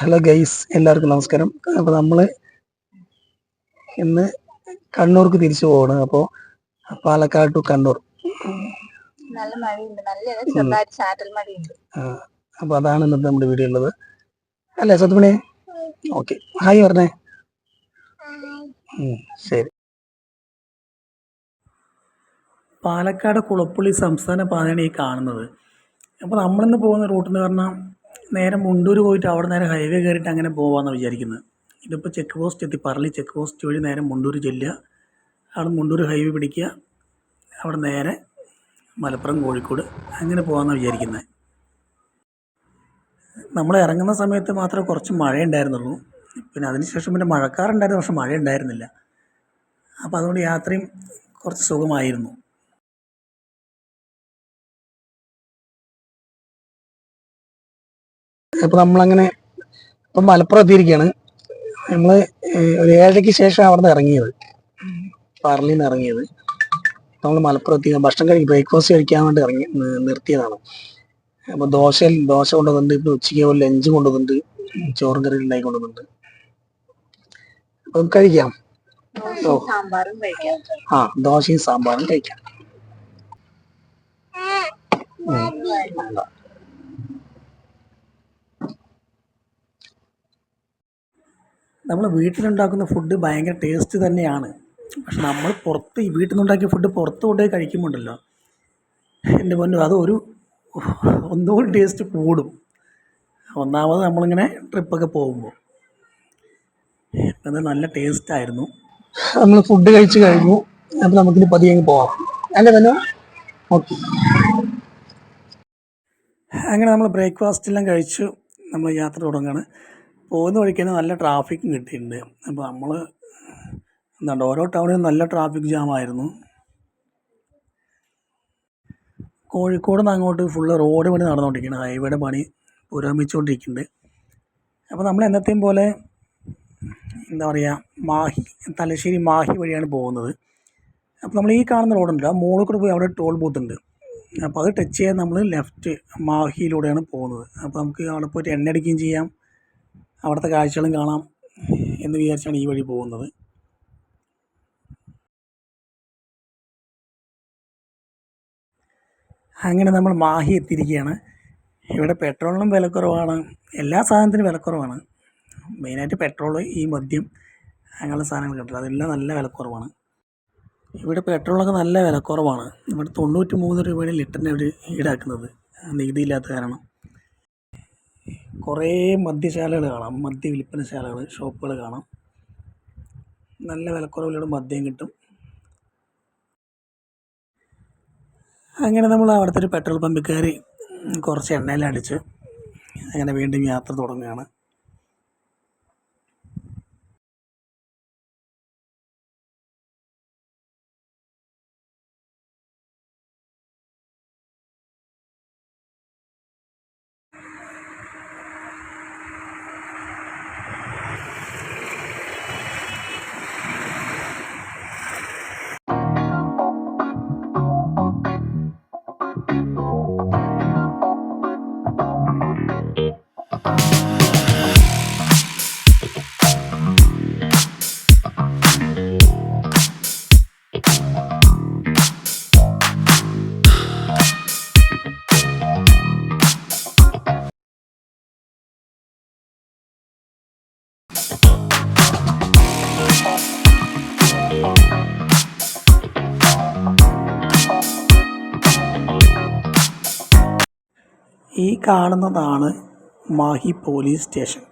Hello guys എല്ലാവർക്കും നമസ്കാരം. അപ്പോൾ നമ്മൾ ഇന്ന് കണ്ണൂർക്ക് തിരിച്ചു പോവാണ്. അപ്പോൾ പാലക്കാട് ടു കണ്ണൂർ. നല്ല മഴയുണ്ട്. നല്ല ചെറുതായിട്ട് ചാറ്റൽ മഴയുണ്ട്. അപ്പോൾ അതാണ് ഇന്നത്തെ നമ്മുടെ വീഡിയോ ഉള്ളത്. അല്ലേ സത്യമണി ഓക്കെ. ഹായ് പറഞ്ഞേ. ശരി. പാലക്കാട് കുളപ്പുള്ളി സംസ്ഥാന പാതയാണ് ഈ കാണുന്നത്. അപ്പോൾ നമ്മളിന്ന് പോകുന്ന റൂട്ട് എന്ന് പറഞ്ഞാൽ നേരെ മുണ്ടൂർ പോയിട്ട് അവിടെ നേരെ ഹൈവേ കയറിയിട്ട് അങ്ങനെ പോകാമെന്നാണ് വിചാരിക്കുന്നത് ഇതിപ്പോൾ ചെക്ക് പോസ്റ്റ് എത്തി പറളി ചെക്ക് പോസ്റ്റ് വഴി നേരെ മുണ്ടൂർ ചെല്ലുക. അവിടെ മുണ്ടൂർ ഹൈവേ പിടിക്കുക. അവിടെ നേരെ മലപ്പുറം കോഴിക്കോട് അങ്ങനെ പോകാമെന്നാണ് വിചാരിക്കുന്നത് നമ്മൾ ഇറങ്ങുന്ന സമയത്ത് മാത്രമേ കുറച്ച് മഴ ഉണ്ടായിരുന്നുള്ളൂ പിന്നെ അതിനുശേഷം പിന്നെ മഴക്കാറുണ്ടായിരുന്നു പക്ഷെ മഴ ഉണ്ടായിരുന്നില്ല അപ്പോൾ അതുകൊണ്ട് യാത്രയും കുറച്ച് സുഖമായിരുന്നു. അപ്പോൾ നമ്മളങ്ങനെ ഇപ്പം മലപ്പുറം എത്തിയിരിക്കുകയാണ് നമ്മൾ ഒരു ഏഴരയ്ക്ക് ശേഷം അവിടെ നിന്ന് ഇറങ്ങിയത്. പാർലിയിൽ നിന്ന് ഇറങ്ങിയത് നമ്മൾ മലപ്പുറം എത്തി. ഭക്ഷണം കഴിക്കും ബ്രേക്ക്ഫാസ്റ്റ് കഴിക്കാൻ വേണ്ടി ഇറങ്ങി നിർത്തിയതാണ്. അപ്പോൾ ദോശ ദോശ കൊണ്ടുവന്നിട്ടുണ്ട്. പിന്നെ ഉച്ചയ്ക്ക് പോലെ ലഞ്ച് കൊണ്ടുവന്നിട്ടുണ്ട്. ചോറും കറി ഉണ്ടാക്കി കൊണ്ടുവന്നിട്ടുണ്ട്. അപ്പം കഴിക്കാം. ആ ദോശയും സാമ്പാറും കഴിക്കാം. നമ്മൾ വീട്ടിലുണ്ടാക്കുന്ന ഫുഡ് ഭയങ്കര ടേസ്റ്റ് തന്നെയാണ്. പക്ഷെ നമ്മൾ പുറത്ത് ഈ വീട്ടിൽ നിന്നുണ്ടാക്കിയ ഫുഡ് പുറത്ത് കൊണ്ടുപോയി കഴിക്കുമ്പോണ്ടല്ലോ എന്റെ പൊന്നു അതൊരു ഒന്നുകൂടി ടേസ്റ്റ് കൂടും. ഒന്നാമത് നമ്മളിങ്ങനെ ട്രിപ്പൊക്കെ പോകുമ്പോൾ അത് നല്ല ടേസ്റ്റ് ആയിരുന്നു. നമ്മൾ ഫുഡ് കഴിച്ച് കഴിഞ്ഞു. അപ്പോൾ നമുക്കിനി പതിയെ പോവാം. അല്ലേ തന്നെ ഓക്കെ. അങ്ങനെ നമ്മൾ ബ്രേക്ക്ഫാസ്റ്റ് എല്ലാം കഴിച്ചു. നമ്മൾ യാത്ര തുടങ്ങുകയാണ് പോകുന്ന വഴിക്ക് തന്നെ നല്ല ട്രാഫിക്കും കിട്ടിയിട്ടുണ്ട്. അപ്പോൾ നമ്മൾ എന്താണ് ഓരോ ടൗണിലും നല്ല ട്രാഫിക് ജാമായിരുന്നു കോഴിക്കോട് നിന്ന് അങ്ങോട്ട് ഫുള്ള് റോഡ് പണി നടന്നുകൊണ്ടിരിക്കുകയാണ് ഹൈവേയുടെ പണി പുരോഗമിച്ചുകൊണ്ടിരിക്കുന്നുണ്ട് അപ്പോൾ നമ്മൾ എന്നത്തെയും പോലെ എന്താ പറയുക മാഹി തലശ്ശേരി മാഹി വഴിയാണ് പോകുന്നത്. അപ്പോൾ നമ്മൾ ഈ കാണുന്ന റോഡുണ്ട് ആ മുകളിൽ കൂടെ പോയി അവിടെ ടോൾ ബൂത്ത് ഉണ്ട്. അപ്പോൾ അത് ടച്ച് ചെയ്യാൻ നമ്മൾ ലെഫ്റ്റ് മാഹിയിലൂടെയാണ് പോകുന്നത്. അപ്പോൾ നമുക്ക് അവിടെ പോയിട്ട് എണ്ണ അടിക്കുകയും ചെയ്യാം. അവിടുത്തെ കാഴ്ചകളും കാണാം എന്ന് വിചാരിച്ചാണ് ഈ വഴി പോകുന്നത്. അങ്ങനെ നമ്മൾ മാഹി എത്തിയിരിക്കുകയാണ്. ഇവിടെ പെട്രോളിനും വിലക്കുറവാണ്. എല്ലാ സാധനത്തിനും വിലക്കുറവാണ്. മെയിനായിട്ട് പെട്രോൾ ഈ മദ്യം അങ്ങനെയുള്ള സാധനങ്ങൾ കിട്ടില്ല അതെല്ലാം നല്ല വിലക്കുറവാണ്. ഇവിടെ പെട്രോളൊക്കെ നല്ല വിലക്കുറവാണ്. ഇവിടെ തൊണ്ണൂറ്റി മൂന്ന് രൂപയാണ് ലിറ്ററിന് അവർ ഈടാക്കുന്നത്. നികുതിയില്ലാത്ത കാരണം. കുറേ മദ്യശാലകൾ കാണാം. മദ്യ വിൽപ്പനശാലകൾ ഷോപ്പുകൾ കാണാം. നല്ല വിലക്കുറവിലൂടെ മദ്യം കിട്ടും. അങ്ങനെ നമ്മൾ അവിടുത്തെ ഒരു പെട്രോൾ പമ്പിൽ കയറി കുറച്ച് എണ്ണയിലടിച്ച് അങ്ങനെ വീണ്ടും യാത്ര തുടങ്ങുകയാണ്. ഈ കാണുന്നതാണ് മാഹി പോലീസ് സ്റ്റേഷൻ.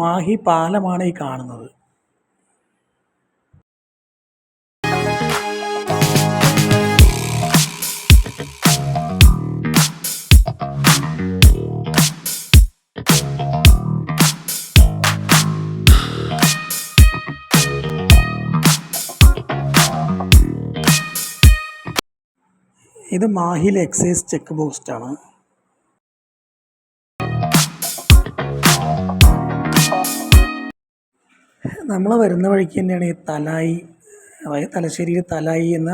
മാഹി പാലമാണ് ഈ കാണുന്നത്. ഇത് മാഹിയിലെ എക്സൈസ് ചെക്ക് പോസ്റ്റാണ് നമ്മൾ വരുന്ന വഴിക്ക് തന്നെയാണ് ഈ തലായി അതായത് തലശ്ശേരിയിൽ തലായി എന്ന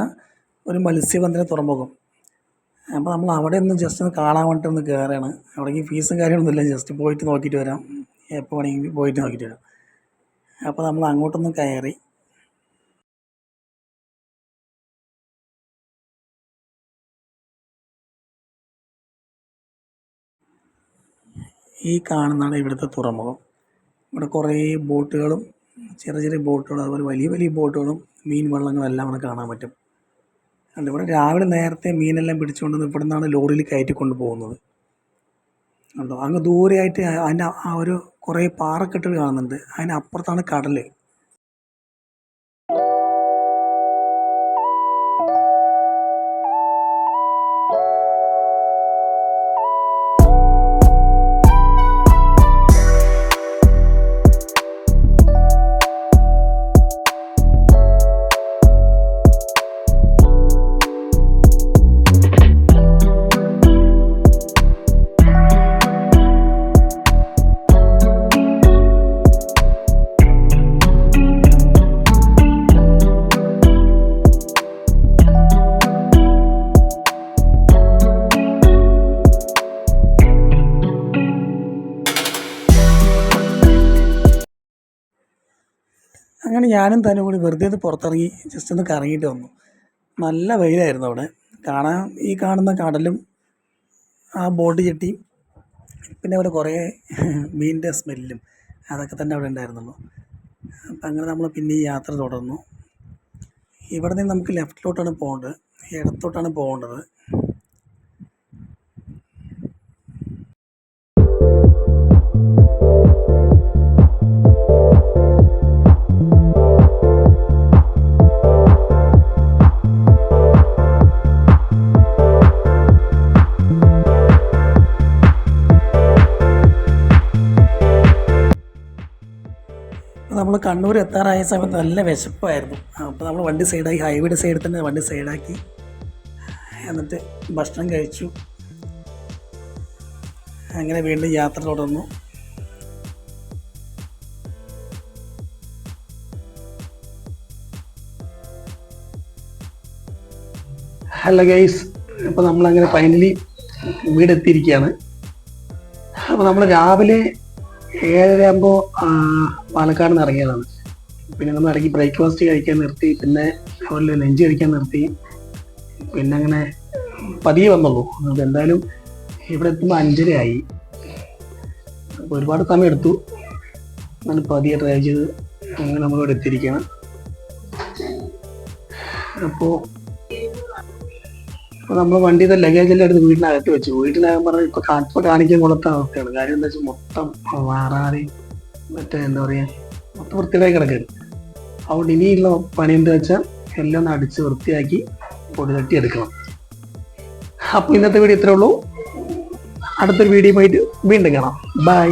ഒരു മത്സ്യബന്ധന തുറമുഖം. അപ്പോൾ നമ്മൾ അവിടെ ഒന്ന് ജസ്റ്റ് ഒന്ന് കാണാൻ വേണ്ടിയിട്ട് ഒന്ന് കയറുകയാണ് അവിടേക്ക് ഫീസും കാര്യങ്ങളൊന്നുമില്ല ജസ്റ്റ് പോയിട്ട് നോക്കിയിട്ട് വരാം. എപ്പോൾ വേണമെങ്കിൽ പോയിട്ട് നോക്കിയിട്ട് വരാം. അപ്പോൾ നമ്മൾ അങ്ങോട്ടൊന്ന് കയറി. ഈ കാണുന്നതാണ് ഇവിടുത്തെ തുറമുഖം. ഇവിടെ കുറേ ബോട്ടുകളും ചെറിയ ചെറിയ ബോട്ടുകളും അതുപോലെ വലിയ വലിയ ബോട്ടുകളും മീൻ വള്ളങ്ങളെല്ലാം അവിടെ കാണാൻ പറ്റും. അല്ല ഇവിടെ രാവിലെ നേരത്തെ മീനെല്ലാം പിടിച്ചുകൊണ്ട് ഇവിടെ നിന്നാണ് ലോറിയിൽ കയറ്റി കൊണ്ട് പോകുന്നത്. കണ്ടോ? അങ്ങ് ദൂരെയായിട്ട് അതിന്റെ ആ ഒരു കുറേ പാറക്കെട്ടുകൾ കാണുന്നുണ്ട്. അതിനപ്പുറത്താണ് കടൽ അങ്ങനെ ഞാനും തന്നെ കൂടി വെറുതെ ഒന്ന് പുറത്തിറങ്ങി ജസ്റ്റ് ഒന്ന് കറങ്ങിയിട്ട് വന്നു. നല്ല വെയിലായിരുന്നു അവിടെ. കാണാൻ ഈ കാണുന്ന കടലും ആ ബോട്ട് ചെട്ടി പിന്നെ അവിടെ കുറേ മീനിന്റെ സ്മെല്ലും അതൊക്കെ തന്നെ അവിടെ ഉണ്ടായിരുന്നുള്ളൂ. അപ്പം അങ്ങനെ നമ്മൾ പിന്നെ ഈ യാത്ര തുടർന്നു. ഇവിടെ നിന്ന് നമുക്ക് ലെഫ്റ്റിലോട്ടാണ് പോകേണ്ടത്. ഇടത്തോട്ടാണ് പോകേണ്ടത്. നമ്മൾ കണ്ണൂർ എത്താറായ സമയത്ത് നല്ല വിശപ്പായിരുന്നു. അപ്പോൾ നമ്മൾ വണ്ടി സൈഡായി ഹൈവേയുടെ സൈഡിൽ തന്നെ വണ്ടി സൈഡാക്കി. എന്നിട്ട് ഭക്ഷണം കഴിച്ചു. അങ്ങനെ വീണ്ടും യാത്ര തുടർന്നു. ഹലോ ഗൈസ് അപ്പോൾ നമ്മളങ്ങനെ ഫൈനലി വീടെത്തിയിരിക്കുകയാണ്. അപ്പോൾ നമ്മൾ രാവിലെ ഏഴര ആകുമ്പോൾ പാലക്കാട് നിന്ന് ഇറങ്ങിയതാണ്. പിന്നെ നമ്മൾ ഇറങ്ങി ബ്രേക്ക്ഫാസ്റ്റ് കഴിക്കാൻ നിർത്തി പിന്നെ അവരിൽ ലഞ്ച് കഴിക്കാൻ നിർത്തി. പിന്നെ അങ്ങനെ പതിയെ വന്നുള്ളൂ. അത് എന്തായാലും ഇവിടെ എത്തുമ്പോൾ അഞ്ചരയായി. അപ്പോൾ ഒരുപാട് സമയം എടുത്തു. ഞാൻ പതിയെ ഡ്രൈവ് ചെയ്ത് അങ്ങനെ നമ്മളിവിടെ എത്തിയിരിക്കുകയാണ്. അപ്പോൾ അപ്പോൾ നമ്മൾ വണ്ടിയുടെ ലഗേജ് എല്ലാം എടുത്ത് വീടിനകത്ത് വെച്ചു. വീട്ടിനകം പറഞ്ഞാൽ ഇപ്പൊ കാണിപ്പോ കാണിക്കാൻ കൊള്ളത്ത അവസ്ഥയാണ്. കാര്യം എന്താ വെച്ചാൽ മൊത്തം വാറാറി മറ്റേ എന്താ പറയാ മൊത്തം വൃത്തിയായി കിടക്കരുത് അതുകൊണ്ട് ഇനിയുള്ള പണി എന്താ വെച്ചാൽ എല്ലാം ഒന്ന് അടിച്ച് വൃത്തിയാക്കി പൊടി തട്ടി എടുക്കണം. അപ്പൊ ഇന്നത്തെ വീഡിയോ ഇത്രേ ഉള്ളൂ. അടുത്തൊരു വീഡിയോ പോയിട്ട് വീണ്ടും കാണാം. ബൈ